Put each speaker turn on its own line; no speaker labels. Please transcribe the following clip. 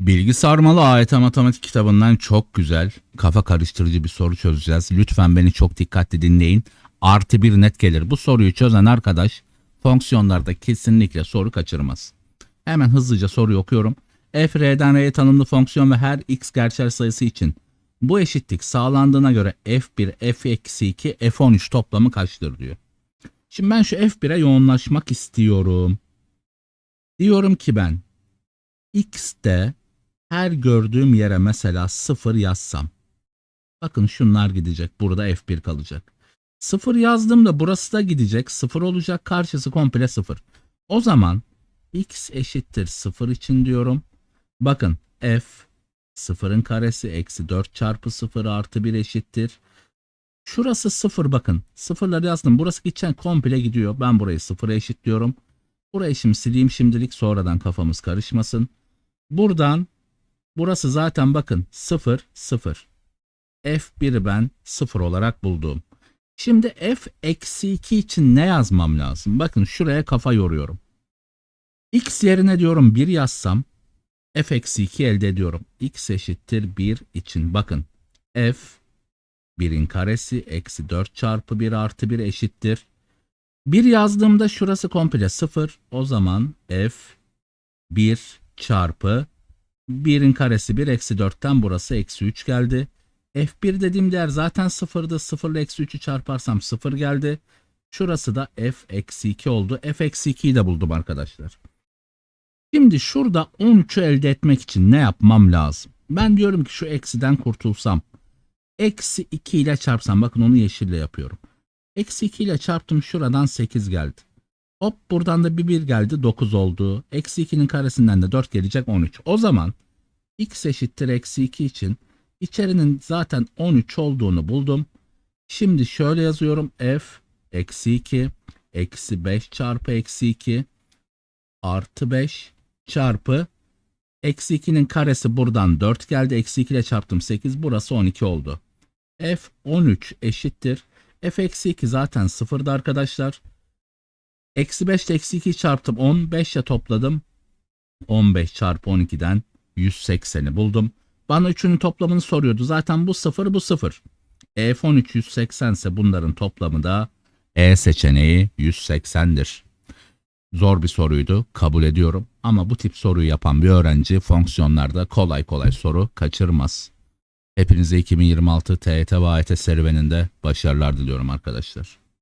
Bilgi sarmalı AYT matematik kitabından çok güzel, kafa karıştırıcı bir soru çözeceğiz. Lütfen beni çok dikkatli dinleyin. Artı bir net gelir. Bu soruyu çözen arkadaş fonksiyonlarda kesinlikle soru kaçırmaz. Hemen hızlıca soruyu okuyorum. f r'den r'ye tanımlı fonksiyon ve her x gerçel sayısı için bu eşitlik sağlandığına göre f1, f2, f13 toplamı kaçtır diyor. Şimdi ben şu f1'e yoğunlaşmak istiyorum. Diyorum ki ben x'te her gördüğüm yere mesela 0 yazsam. Bakın şunlar gidecek. Burada f1 kalacak. 0 yazdığımda burası da gidecek. 0 olacak. Karşısı komple 0. O zaman x eşittir 0 için diyorum. Bakın f 0'ın karesi eksi 4 çarpı 0 artı 1 eşittir. Şurası 0 bakın. Sıfırları yazdım. Burası gidecek komple gidiyor. Ben burayı 0'a eşitliyorum. Burayı şimdi sileyim şimdilik sonradan kafamız karışmasın. Buradan burası zaten bakın 0 0. F1'i ben 0 olarak buldum. Şimdi f eksi 2 için ne yazmam lazım? Bakın şuraya kafa yoruyorum. x yerine diyorum 1 yazsam f eksi 2 elde ediyorum. x eşittir 1 için bakın f 1'in karesi eksi 4 çarpı 1 artı 1 eşittir. 1 yazdığımda şurası komple 0. O zaman f 1 çarpı 1'in karesi 1 eksi 4'ten burası eksi 3 geldi. F1 dediğim değer zaten 0'dı. 0 ile eksi 3'ü çarparsam 0 geldi. Şurası da f eksi 2 oldu. f eksi 2'yi de buldum arkadaşlar. Şimdi şurada 13'ü elde etmek için ne yapmam lazım? Ben diyorum ki şu eksiden kurtulsam. Eksi 2 ile çarpsam. Bakın onu yeşille yapıyorum. Eksi 2 ile çarptım şuradan 8 geldi. Hop buradan da bir 1 geldi 9 oldu. Eksi 2'nin karesinden de 4 gelecek 13. O zaman x eşittir eksi 2 için içerinin zaten 13 olduğunu buldum. Şimdi şöyle yazıyorum f eksi 2 eksi 5 çarpı eksi 2 artı 5 çarpı eksi 2'nin karesi buradan 4 geldi. Eksi 2 ile çarptım 8 burası 12 oldu. f 13 eşittir. f eksi 2 zaten sıfırdı arkadaşlar. Eksi 5 ile eksi 2 çarptım 10. 5 ile topladım. 15 çarpı 12'den 180'i buldum. Bana üçünün toplamını soruyordu. Zaten bu 0 bu 0. E F13 180 ise bunların toplamı da E seçeneği 180'dir. Zor bir soruydu. Kabul ediyorum. Ama bu tip soruyu yapan bir öğrenci fonksiyonlarda kolay kolay soru kaçırmaz. Hepinize 2026 TYT ve serüveninde başarılar diliyorum arkadaşlar.